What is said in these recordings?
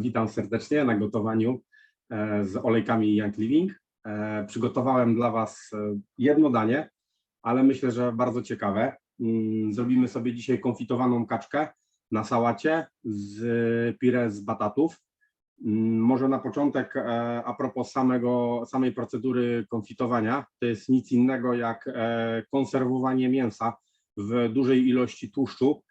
Witam serdecznie na gotowaniu e, z olejkami Young Living. E, Przygotowałem dla Was e, jedno danie, ale myślę, że bardzo ciekawe. Mm, Zrobimy sobie dzisiaj konfitowaną kaczkę na sałacie z pire z batatów. Mm, Może na początek a propos samego, samej procedury konfitowania, to jest nic innego jak konserwowanie mięsa w dużej ilości tłuszczu.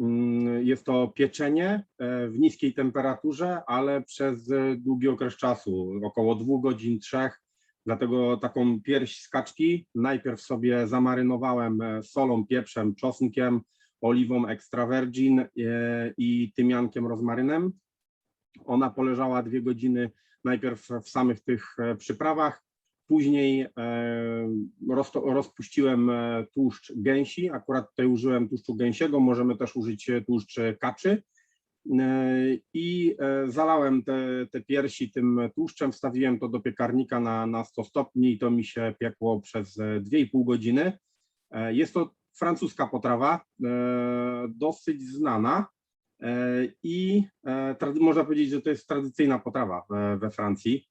Mm, Jest to pieczenie e, w niskiej temperaturze, ale przez e, długi okres czasu, około dwóch godzin, trzech. Dlatego taką pierś z kaczki najpierw sobie zamarynowałem e, solą, pieprzem, czosnkiem, oliwą extra virgin i tymiankiem, rozmarynem. Ona poleżała dwie godziny najpierw w samych tych przyprawach, później e, rozpuściłem e, tłuszcz gęsi, akurat tutaj użyłem tłuszczu gęsiego, możemy też użyć e, tłuszcz kaczy. I zalałem te, te piersi tym tłuszczem, wstawiłem to do piekarnika na, na 100 stopni i to mi się piekło przez e, 2,5 godziny. Jest to francuska potrawa, dosyć znana. I można powiedzieć, że to jest tradycyjna potrawa we Francji.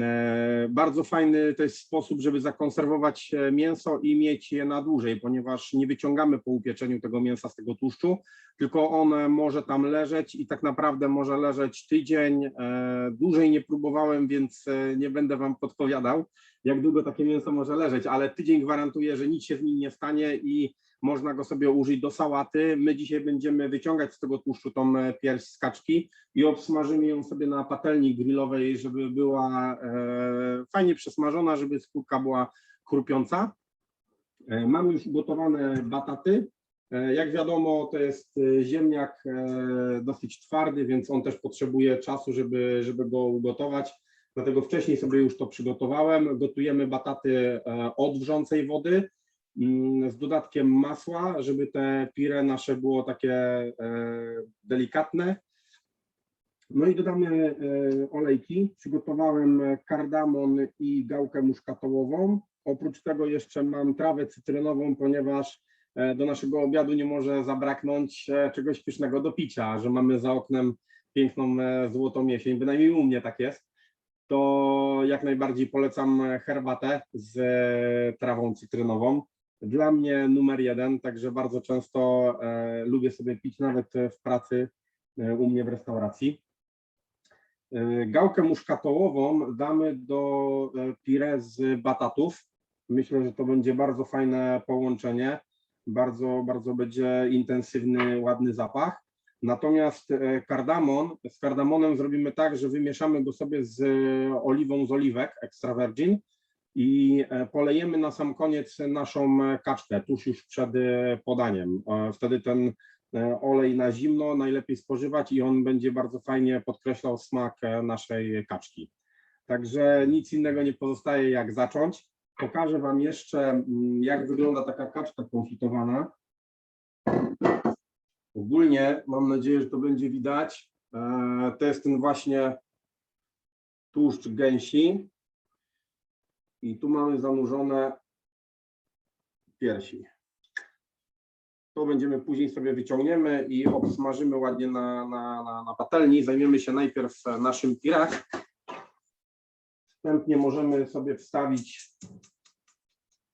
E, Bardzo fajny to jest sposób, żeby zakonserwować e, mięso i mieć je na dłużej, ponieważ nie wyciągamy po upieczeniu tego mięsa z tego tłuszczu, tylko on może tam leżeć i tak naprawdę może leżeć tydzień. E, Dłużej nie próbowałem, więc nie będę Wam podpowiadał, jak długo takie mięso może leżeć, ale tydzień gwarantuję, że nic się z nim nie stanie i można go sobie użyć do sałaty. My dzisiaj będziemy wyciągać z tego tłuszczu tą e, pierś z kaczki i obsmażymy ją sobie na patelni grillowej, żeby była e, fajnie przesmażona, żeby skórka była chrupiąca. E, Mamy już ugotowane bataty. Jak wiadomo, to jest ziemniak dosyć twardy, więc on też potrzebuje czasu, żeby, żeby go ugotować. Dlatego wcześniej sobie już to przygotowałem. Gotujemy bataty e, od wrzącej wody mm, z dodatkiem masła, żeby te pire nasze było takie e, delikatne. No i dodamy e, olejki. Przygotowałem kardamon i gałkę muszkatołową. Oprócz tego jeszcze mam trawę cytrynową, ponieważ do naszego obiadu nie może zabraknąć czegoś pysznego do picia, że mamy za oknem piękną złotą jesień, bynajmniej u mnie tak jest, to jak najbardziej polecam herbatę z e, trawą cytrynową. Dla mnie numer jeden, także bardzo często e, lubię sobie pić nawet w pracy e, u mnie w restauracji. Gałkę muszkatołową damy do pire z batatów. Myślę, że to będzie bardzo fajne połączenie. Bardzo, bardzo będzie intensywny, ładny zapach. Natomiast e, kardamon, z kardamonem zrobimy tak, że wymieszamy go sobie z e, oliwą z oliwek extra virgin i e, polejemy na sam koniec naszą kaczkę, tuż już przed podaniem. Wtedy ten olej na zimno najlepiej spożywać i on będzie bardzo fajnie podkreślał smak naszej kaczki. Także nic innego nie pozostaje jak zacząć. Pokażę Wam jeszcze, mm, jak wygląda taka kaczka konfitowana. Ogólnie mam nadzieję, że to będzie widać. E, To jest ten właśnie tłuszcz gęsi. I tu mamy zanurzone piersi. To będziemy później sobie wyciągniemy i obsmażymy ładnie na, na, na, na patelni. Zajmiemy się najpierw naszym pirach. Wstępnie możemy sobie wstawić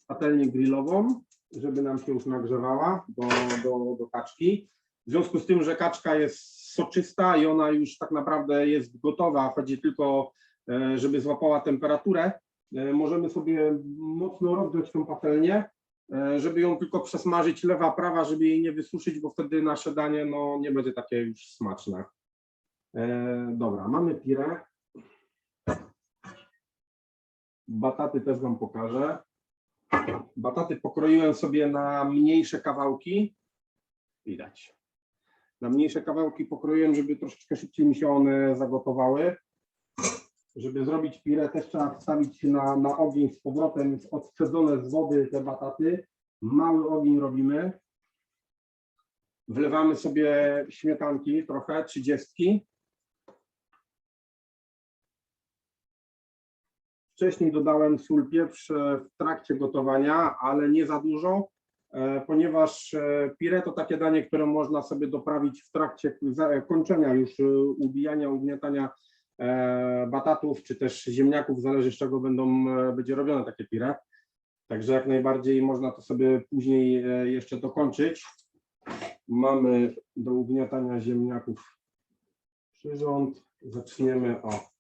patelnię grillową, żeby nam się już nagrzewała do, do, do kaczki. W związku z tym, że kaczka jest soczysta i ona już tak naprawdę jest gotowa, chodzi tylko, e, żeby złapała temperaturę, e, możemy sobie mocno rozgrzać tą patelnię, e, żeby ją tylko przesmażyć lewa, prawa, żeby jej nie wysuszyć, bo wtedy nasze danie no, nie będzie takie już smaczne. Dobra, mamy pirę. Bataty też Wam pokażę. Bataty pokroiłem sobie na mniejsze kawałki. Widać. Na mniejsze kawałki pokroiłem, żeby troszeczkę szybciej mi się one zagotowały. Żeby zrobić pirę, też trzeba wstawić na, na ogień z powrotem, odcedzone z wody te bataty. Mały ogień robimy. Wlewamy sobie śmietanki trochę, trzydziestki. Wcześniej dodałem sól, pieprz e, w trakcie gotowania, ale nie za dużo, ponieważ e, pire to takie danie, które można sobie doprawić w trakcie za- kończenia już e, ubijania, ugniatania e, batatów, czy też ziemniaków, zależy z czego będą, e, będzie robione takie pire. Także jak najbardziej można to sobie później e, jeszcze dokończyć. Mamy do ugniatania ziemniaków przyrząd. Zaczniemy o.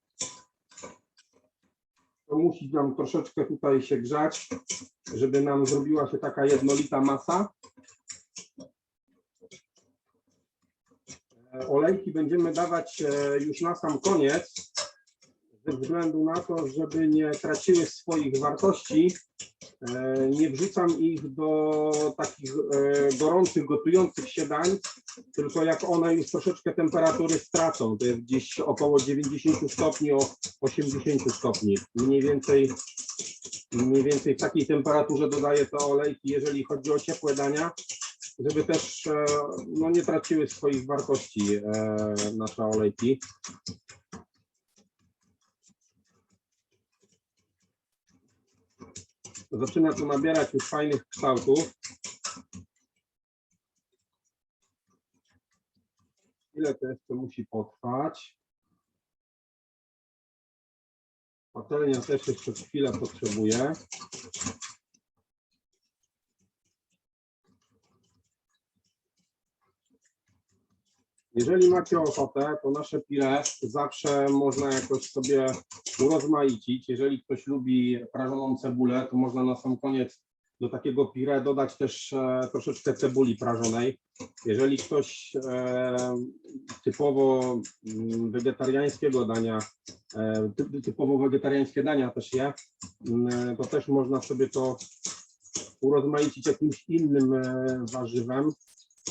Musi nam troszeczkę tutaj się grzać, żeby nam zrobiła się taka jednolita masa. E, Olejki będziemy dawać e, już na sam koniec, ze względu na to, żeby nie traciły swoich wartości. E, Nie wrzucam ich do takich e, gorących, gotujących się dań, tylko jak one już troszeczkę temperatury stracą, to jest gdzieś około 90 stopni, o 80 stopni. Mniej więcej, mniej więcej w takiej temperaturze dodaję te olejki, jeżeli chodzi o ciepłe dania, żeby też e, no, nie traciły swoich wartości nasze olejki. Zaczyna to nabierać już fajnych kształtów. Ile to jeszcze musi potrwać? Patelnia też jeszcze chwilę potrzebuje. Jeżeli macie ochotę, to nasze pire zawsze można jakoś sobie urozmaicić. Jeżeli ktoś lubi prażoną cebulę, to można na sam koniec do takiego pire dodać też e, troszeczkę cebuli prażonej. Jeżeli ktoś e, typowo mm, wegetariańskiego dania, e, ty- typowo wegetariańskie dania też je, mm, to też można sobie to urozmaicić jakimś innym warzywem.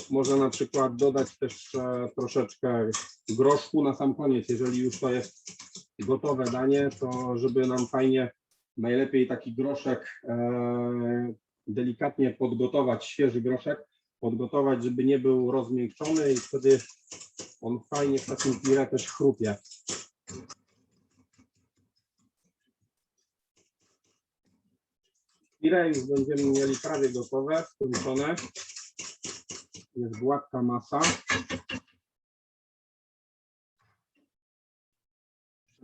Można na przykład dodać też e, troszeczkę groszku na sam koniec, jeżeli już to jest gotowe danie, to żeby nam fajnie, najlepiej taki groszek e, delikatnie podgotować, świeży groszek, podgotować, żeby nie był rozmiękczony i wtedy on fajnie w takim pire też chrupie. Pire już będziemy mieli prawie gotowe, skończone. Jest gładka masa.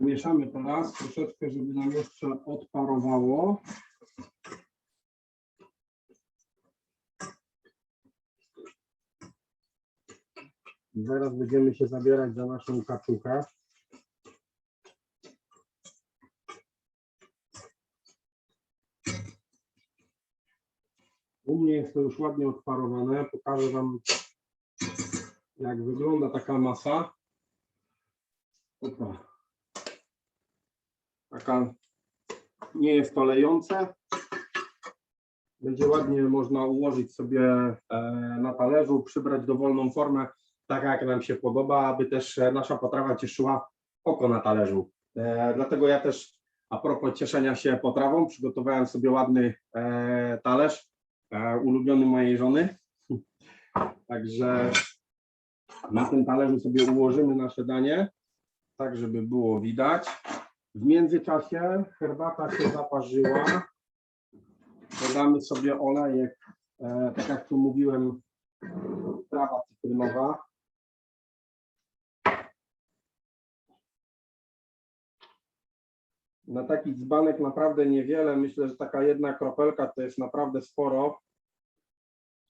Mieszamy teraz troszeczkę, żeby nam jeszcze odparowało. Zaraz będziemy się zabierać za naszą kaczuchę. U mnie jest to już ładnie odparowane. Pokażę Wam, jak wygląda taka masa. Opa. Taka nie jest to lejące. Będzie ładnie można ułożyć sobie e, na talerzu, przybrać dowolną formę, tak jak nam się podoba, aby też e, nasza potrawa cieszyła oko na talerzu. E, Dlatego ja też a propos cieszenia się potrawą, przygotowałem sobie ładny talerz ulubiony mojej żony. Także na tym talerzu sobie ułożymy nasze danie, tak żeby było widać. W międzyczasie herbata się zaparzyła. Dodamy sobie olejek, e, tak jak tu mówiłem, trawa cytrynowa. Na taki dzbanek naprawdę niewiele. Myślę, że taka jedna kropelka to jest naprawdę sporo.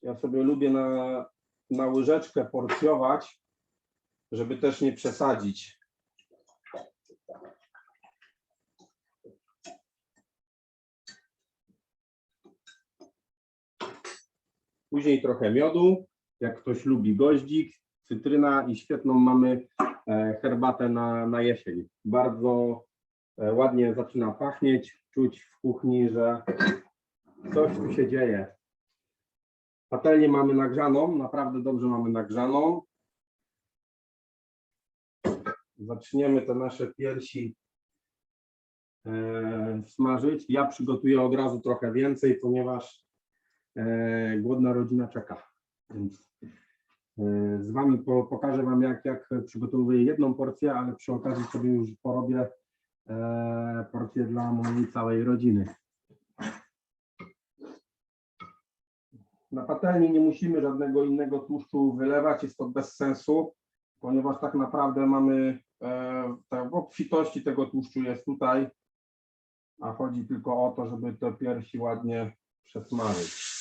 Ja sobie lubię na, na łyżeczkę porcjować, żeby też nie przesadzić. Później trochę miodu, jak ktoś lubi goździk, cytryna i świetną mamy e, herbatę na, na jesień. Bardzo e, ładnie zaczyna pachnieć, czuć w kuchni, że coś tu się dzieje. Patelnię mamy nagrzaną, naprawdę dobrze mamy nagrzaną. Zaczniemy te nasze piersi e, smażyć. Ja przygotuję od razu trochę więcej, ponieważ e, głodna rodzina czeka. Więc e, z Wami po, pokażę Wam, jak, jak przygotowuję jedną porcję, ale przy okazji sobie już porobię e, porcję dla mojej całej rodziny. Na patelni nie musimy żadnego innego tłuszczu wylewać, jest to bez sensu, ponieważ tak naprawdę mamy, e, w obfitości tego tłuszczu jest tutaj, a chodzi tylko o to, żeby te piersi ładnie przesmażyć.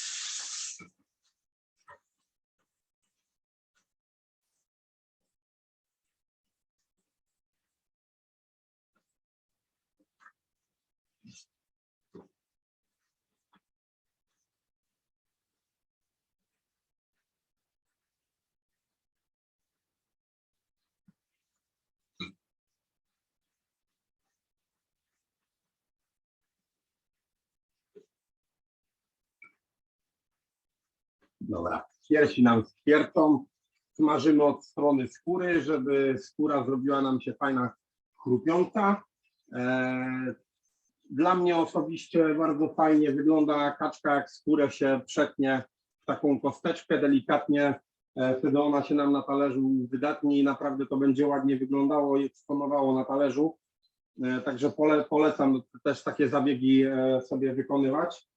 Dobra, piersi nam skwiercą. Smażymy od strony skóry, żeby skóra zrobiła nam się fajna, chrupiąca. E, Dla mnie osobiście bardzo fajnie wygląda kaczka, jak skórę się przetnie w taką kosteczkę delikatnie. E, Wtedy ona się nam na talerzu wydatni i naprawdę to będzie ładnie wyglądało i eksponowało na talerzu. E, Także pole, polecam też takie zabiegi sobie wykonywać.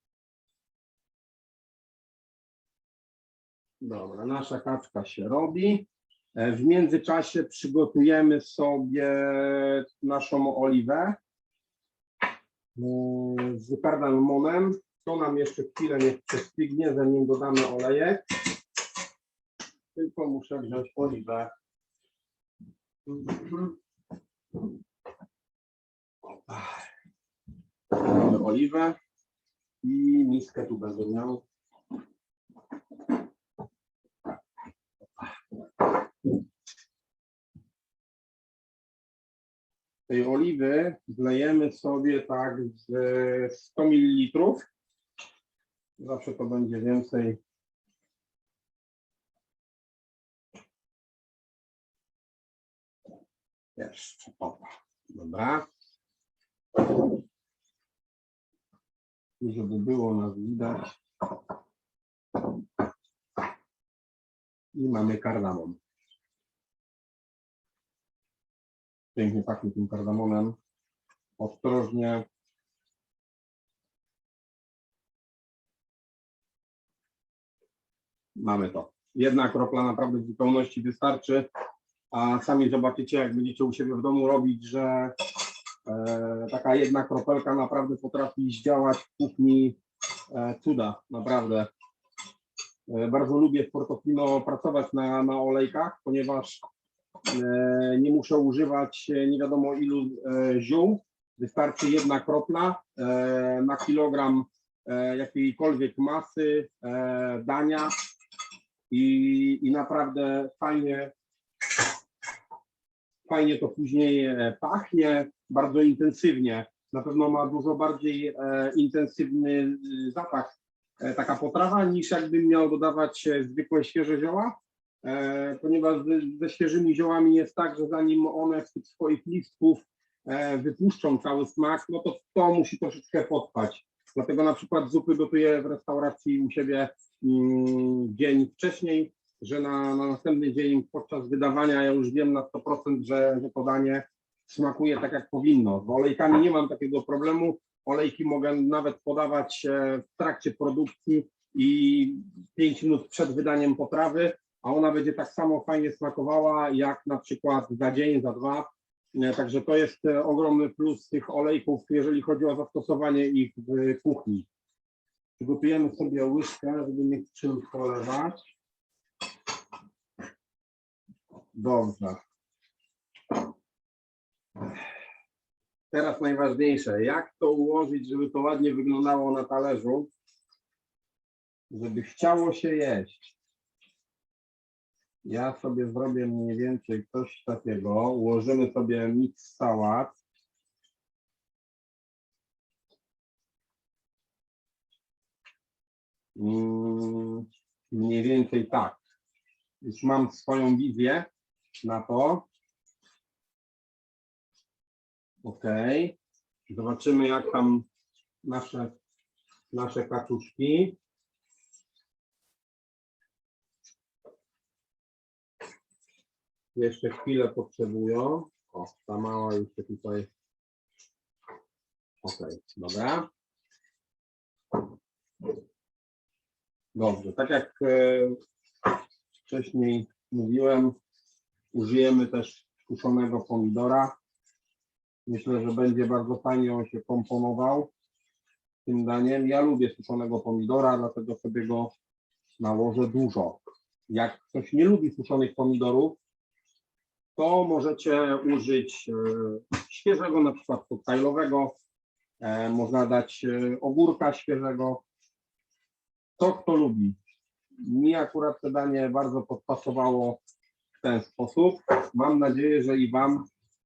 Dobra, nasza kaczka się robi. E, W międzyczasie przygotujemy sobie naszą oliwę mm, z kardamonem. To nam jeszcze chwilę niech przestygnie, zanim dodamy olejek. Tylko muszę wziąć oliwę. Mamy oliwę i miskę tu będę miał. Tej oliwy wlejemy sobie tak z 100 ml. Zawsze to będzie więcej. Jeszcze, opa, dobra. I żeby było nas widać. I mamy kardamon. Pięknie pachnie tym kardamonem. Ostrożnie. Mamy to. Jedna kropla naprawdę w zupełności wystarczy, a sami zobaczycie, jak będziecie u siebie w domu robić, że e, taka jedna kropelka naprawdę potrafi zdziałać w kuchni e, cuda, naprawdę. E, bardzo lubię w Portofino pracować na, na olejkach, ponieważ nie muszę używać e, nie wiadomo ilu e, ziół. Wystarczy jedna kropla e, na kilogram e, jakiejkolwiek masy e, dania i, i naprawdę fajnie, fajnie to później e, pachnie, bardzo intensywnie. Na pewno ma dużo bardziej e, intensywny zapach e, taka potrawa niż jakbym miał dodawać e, zwykłe świeże zioła. E, ponieważ ze, świeżymi ziołami jest tak, że zanim one z tych swoich listków e, wypuszczą cały smak, no to to musi troszeczkę potrwać. Dlatego na przykład zupy gotuję w restauracji u siebie mm, dzień wcześniej, że na, na następny dzień podczas wydawania ja już wiem na 100%, że, to danie smakuje tak jak powinno. Z olejkami nie mam takiego problemu. Olejki mogę nawet podawać e, w trakcie produkcji i 5 minut przed wydaniem potrawy, a ona będzie tak samo fajnie smakowała jak na przykład za dzień, za dwa. E, Także to jest e, ogromny plus tych olejków, jeżeli chodzi o zastosowanie ich w kuchni. Przygotujemy sobie łyżkę, żeby mieć czym polewać. Dobrze. Teraz najważniejsze, jak to ułożyć, żeby to ładnie wyglądało na talerzu, żeby chciało się jeść. Ja sobie zrobię mniej więcej coś takiego. Ułożymy sobie miks sałat. Mm, Mniej więcej tak. Już mam swoją wizję na to. Ok. Zobaczymy, jak tam nasze, nasze kaczuszki. Jeszcze chwilę potrzebują. O, ta mała już tutaj. Ok, dobra. Dobrze, tak jak e, wcześniej mówiłem, użyjemy też suszonego pomidora. Myślę, że będzie bardzo fajnie on się komponował tym daniem. Ja lubię suszonego pomidora, dlatego sobie go nałożę dużo. Jak ktoś nie lubi suszonych pomidorów, to możecie użyć e, świeżego, na przykład koktajlowego. E, Można dać e, ogórka świeżego. To kto lubi. Mi akurat to danie bardzo podpasowało w ten sposób. Mam nadzieję, że i Wam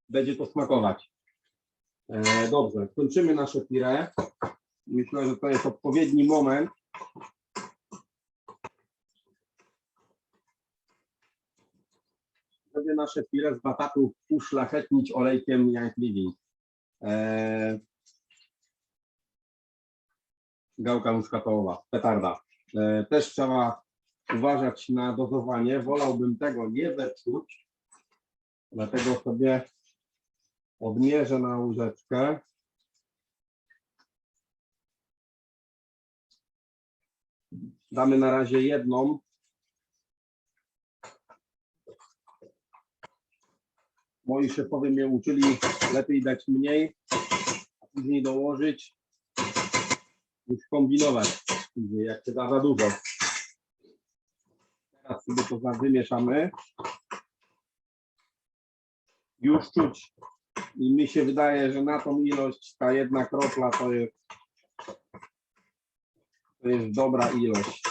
będzie to smakować. Dobrze, kończymy nasze pire. Myślę, że to jest odpowiedni moment. Żeby nasze pire z batatów uszlachetnić olejkiem Young Living. E, Gałka muskatołowa, petarda. E, Też trzeba uważać na dozowanie. Wolałbym tego nie zepsuć, dlatego sobie odmierzę na łyżeczkę. Damy na razie jedną. Moi szefowie mnie uczyli lepiej dać mniej, a później dołożyć niż kombinować, jak się da za dużo. Teraz sobie to za- wymieszamy. Już czuć i mi się wydaje, że na tą ilość ta jedna kropla to jest to jest dobra ilość.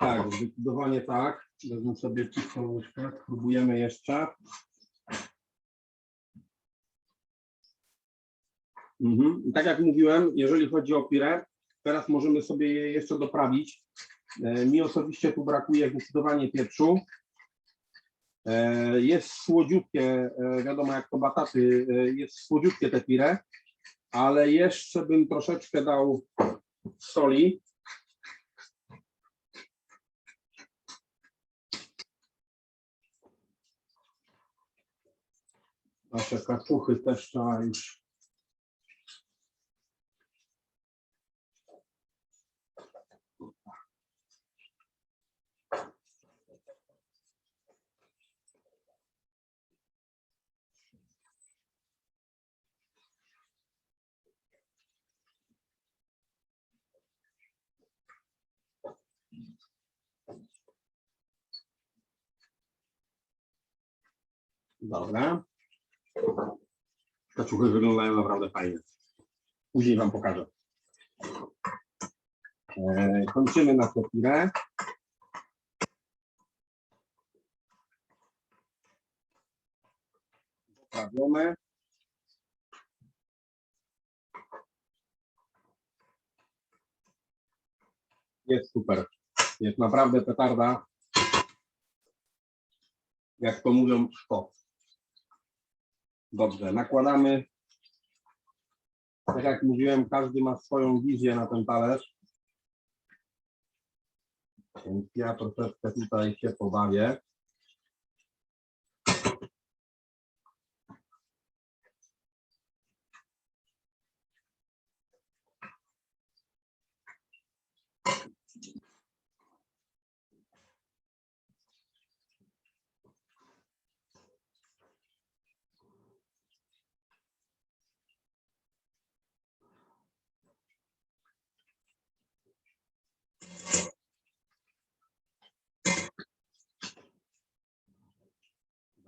Tak, zdecydowanie tak. Wezmę sobie czystą łyżkę. Spróbujemy jeszcze. Mhm. I tak jak mówiłem, jeżeli chodzi o pirę, teraz możemy sobie je jeszcze doprawić. E, Mi osobiście tu brakuje zdecydowanie pieprzu. E, Jest słodziutkie, e, wiadomo jak to bataty, jest słodziutkie te pire, ale jeszcze bym troszeczkę dał soli. Nasze kaczuchy też trzeba już. Dobra. Kaczuchy wyglądają naprawdę fajnie. Później Wam pokażę. E, kończymy na chwilę. Poprawione. Jest super. Jest naprawdę petarda. Jak to mówią, sztos. Dobrze, nakładamy. Tak jak mówiłem, każdy ma swoją wizję na ten talerz. Więc ja troszeczkę tutaj się pobawię.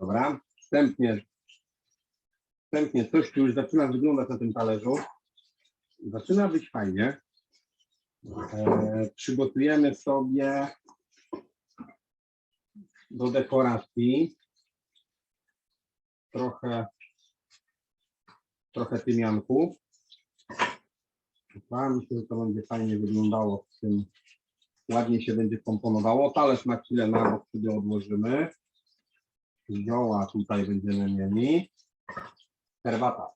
Dobra, wstępnie, wstępnie coś tu już zaczyna wyglądać na tym talerzu. Zaczyna być fajnie. E, przygotujemy sobie do dekoracji trochę, trochę tymianku. Myślę, że to będzie fajnie wyglądało w tym. Ładnie się będzie komponowało. Talerz na chwilę na bok sobie odłożymy. Zioła tutaj będziemy mieli. Herbata.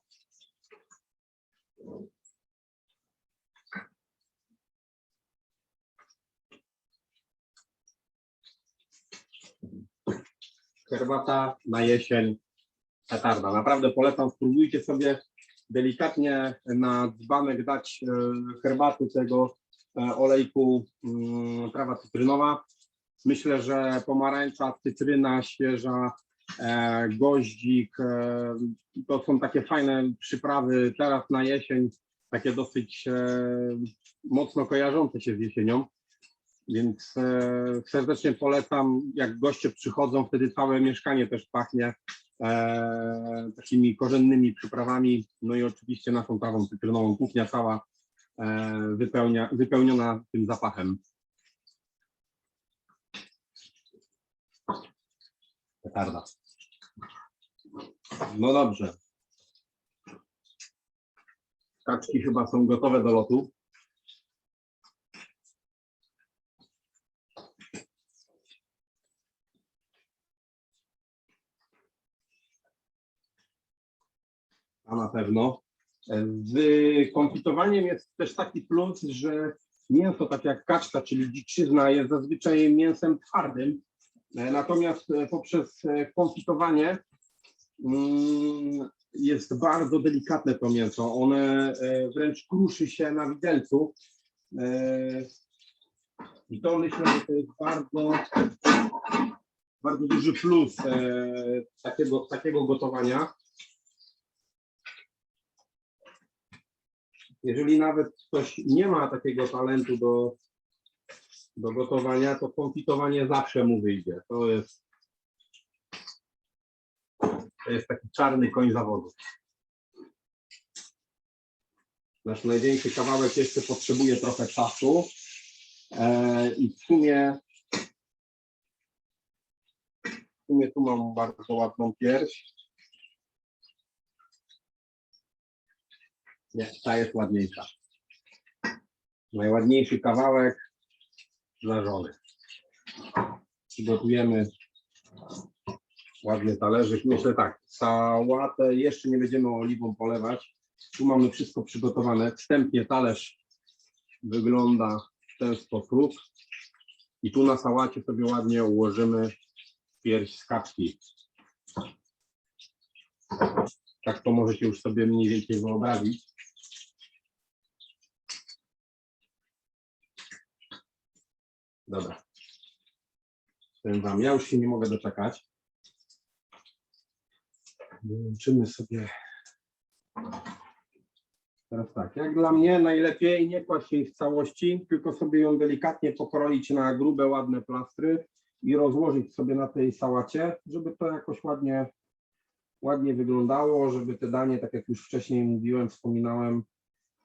Herbata na jesień Petarda. Naprawdę polecam, spróbujcie sobie delikatnie na dzbanek dać e, herbaty tego e, olejku mm, trawa cytrynowa. Myślę, że pomarańcza, cytryna świeża, goździk, e, to są takie fajne przyprawy teraz na jesień, takie dosyć e, mocno kojarzące się z jesienią. Więc e, serdecznie polecam, jak goście przychodzą, wtedy całe mieszkanie też pachnie e, takimi korzennymi przyprawami. No i oczywiście naszą trawą cytrynową. Kuchnia cała e, wypełnia, wypełniona tym zapachem. Petarda. No dobrze. Kaczki chyba są gotowe do lotu. A na pewno. Z konfitowaniem jest też taki plus, że mięso, tak jak kaczka, czyli dziczyzna, jest zazwyczaj mięsem twardym. E, Natomiast e, poprzez e, konfitowanie mm, jest bardzo delikatne to mięso. One wręcz kruszy się na widelcu. I to myślę, że to jest bardzo, bardzo duży plus takiego, takiego gotowania. Jeżeli nawet ktoś nie ma takiego talentu do, do gotowania, to konfitowanie zawsze mu wyjdzie. To jest, to jest taki czarny koń zawodu. Nasz największy kawałek jeszcze potrzebuje trochę czasu. E, I w sumie, w sumie tu mam bardzo ładną pierś. Nie, ta jest ładniejsza. Najładniejszy kawałek dla żony. Przygotujemy ładny talerzyk. Myślę tak, sałatę jeszcze nie będziemy oliwą polewać. Tu mamy wszystko przygotowane. Wstępnie talerz wygląda w ten sposób. I tu na sałacie sobie ładnie ułożymy pierś z kaczki. Tak to możecie już sobie mniej więcej wyobrazić. Dobra. Powiem wam, ja już się nie mogę doczekać. Włączymy sobie. Teraz tak, jak dla mnie najlepiej nie kłaść jej w całości, tylko sobie ją delikatnie pokroić na grube, ładne plastry i rozłożyć sobie na tej sałacie, żeby to jakoś ładnie, ładnie wyglądało, żeby te danie, tak jak już wcześniej mówiłem, wspominałem,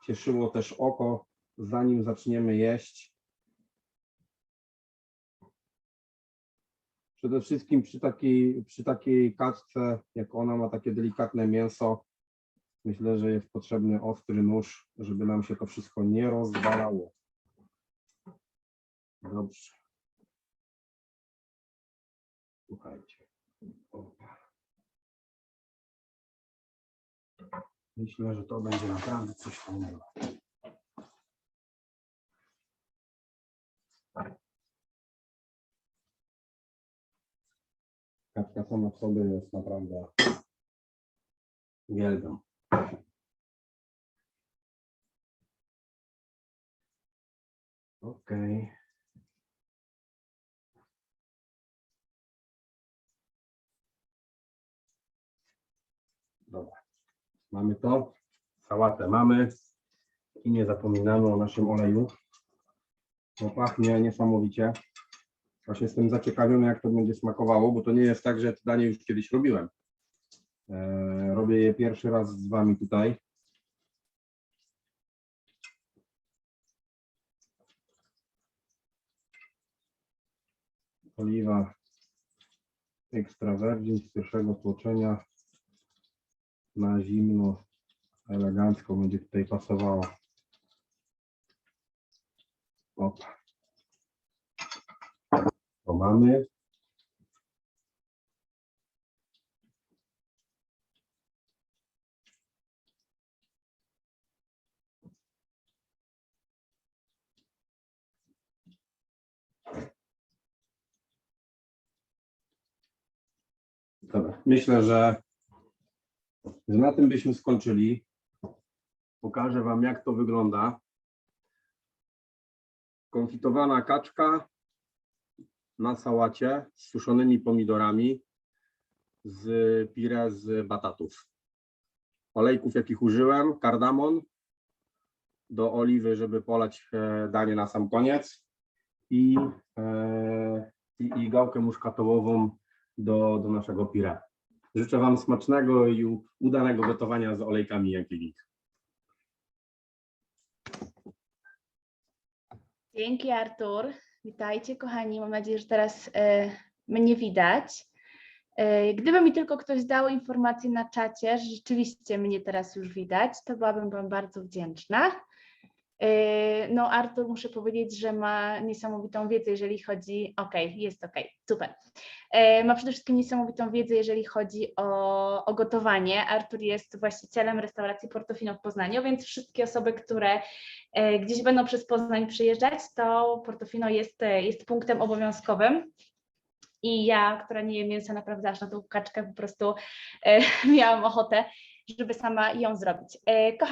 cieszyło też oko, zanim zaczniemy jeść. Przede wszystkim przy takiej, przy takiej kaczce, jak ona ma takie delikatne mięso, myślę, że jest potrzebny ostry nóż, żeby nam się to wszystko nie rozwalało. Dobrze. Słuchajcie. Myślę, że to będzie naprawdę coś fajnego. Kaczka sama w sobie jest naprawdę wielbią. Okej. Dobra. Mamy to. Sałatę mamy. I nie zapominamy o naszym oleju. To pachnie niesamowicie. Właśnie jestem zaciekawiony, jak to będzie smakowało, bo to nie jest tak, że to danie już kiedyś robiłem. E, robię je pierwszy raz z Wami tutaj. Oliwa extra virgin z pierwszego tłoczenia na zimno, elegancko będzie tutaj pasowała. Opa. To mamy. Dobra, myślę, że że na tym byśmy skończyli. Pokażę Wam, jak to wygląda. Konfitowana kaczka na sałacie z suszonymi pomidorami z pire z batatów. Olejków, jakich użyłem, kardamon do oliwy, żeby polać e, danie na sam koniec i, e, i, i gałkę muszkatołową do, do naszego pire. Życzę Wam smacznego i udanego gotowania z olejkami Yankee Dzięki Artur. Witajcie kochani. Mam nadzieję, że teraz e, mnie widać. E, gdyby mi tylko ktoś dał informację na czacie, że rzeczywiście mnie teraz już widać, to byłabym Wam bardzo wdzięczna. E, no Artur, muszę powiedzieć, że ma niesamowitą wiedzę, jeżeli chodzi... Okej, jest okej, super. E, ma przede wszystkim niesamowitą wiedzę, jeżeli chodzi o, o gotowanie. Artur jest właścicielem restauracji Portofino w Poznaniu, więc wszystkie osoby, które e, gdzieś będą przez Poznań przyjeżdżać, to Portofino jest, jest punktem obowiązkowym. I ja, która nie je mięsa, naprawdę aż na tą kaczkę po prostu miałam ochotę, żeby sama ją zrobić. Kochani,